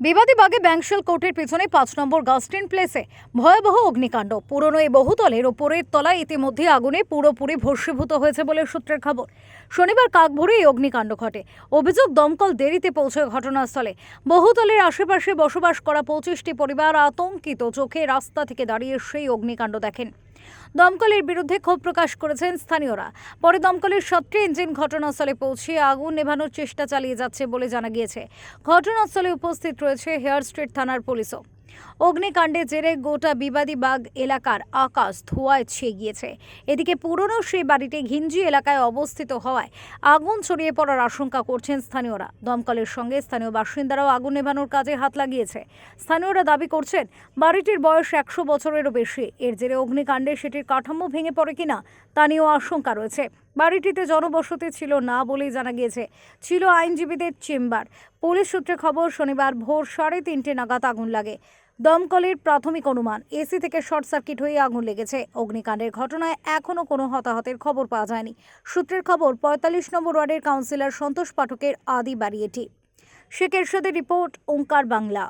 বিবাদী বাগে ব্যাংশাল কোর্টের পেছনে পাঁচ নম্বর গাস্টিন প্লেসে ভয়াবহ অগ্নিকাণ্ড। পুরনো এই বহুতলের ওপরের তলায় ইতিমধ্যে আগুনে পুরোপুরি ভস্মীভূত হয়েছে বলে সূত্রের খবর। শনিবার কাকভোরে এই অগ্নিকাণ্ড ঘটে। অভিযোগ, দমকল দেরিতে পৌঁছয় ঘটনাস্থলে। বহুতলের আশেপাশে বসবাস করা পঁচিশটি পরিবার আতঙ্কিত চোখে রাস্তা থেকে দাঁড়িয়ে সেই অগ্নিকাণ্ড দেখেন। দমকলের বিরুদ্ধে ক্ষোভ প্রকাশ করেছেন স্থানীয়রা। পরে দমকলের সবটি ইঞ্জিন ঘটনাস্থলে পৌঁছে আগুন নেভানোর চেষ্টা চালিয়ে যাচ্ছে বলে জানা গিয়েছে। ঘটনাস্থলে উপস্থিত রয়েছে হেয়ার স্ট্রিট থানার পুলিশও। অগ্নিকাণ্ডে জেরে গোটা বিবাদী বাগ এলাকার আকাশ ধোঁয়ায় ছেয়ে গিয়েছে। এদিকে পুরনো সেই বাড়িটি ঘিঞ্জি এলাকায় অবস্থিত হওয়ায় আগুন ছড়িয়ে পড়ার আশঙ্কা করছেন স্থানীয়রা। দমকলের সঙ্গে স্থানীয় বাসিন্দারাও আগুন নেভানোর কাজে হাত লাগিয়েছে। স্থানীয়রা দাবি করছেন, বাড়িটির বয়স একশো বছরেরও বেশি। এর জেরে অগ্নিকাণ্ডে সেটির কাঠামো ভেঙে পড়ে কিনা তা নিয়েও আশঙ্কা রয়েছে। বাড়িটিতে জনবসতি ছিল না বলেই জানা গিয়েছে। ছিল আইনজীবীদের চেম্বার। পুলিশ সূত্রে খবর, শনিবার ভোর সাড়ে তিনটে নাগাদ আগুন লাগে। দমকলের প্রাথমিক অনুমান, এসি থেকে শর্ট সার্কিট হয়ে আগুন লেগেছে। অগ্নিকাণ্ডের ঘটনায় এখনও কোনো হতাহতের খবর পাওয়া যায়নি। সূত্রের খবর, পঁয়তাল্লিশ নম্বর ওয়ার্ডের কাউন্সিলর সন্তোষ পাঠকের আদি বাড়ি এটি। শেখ এরশাদের রিপোর্ট, ওঙ্কার বাংলা।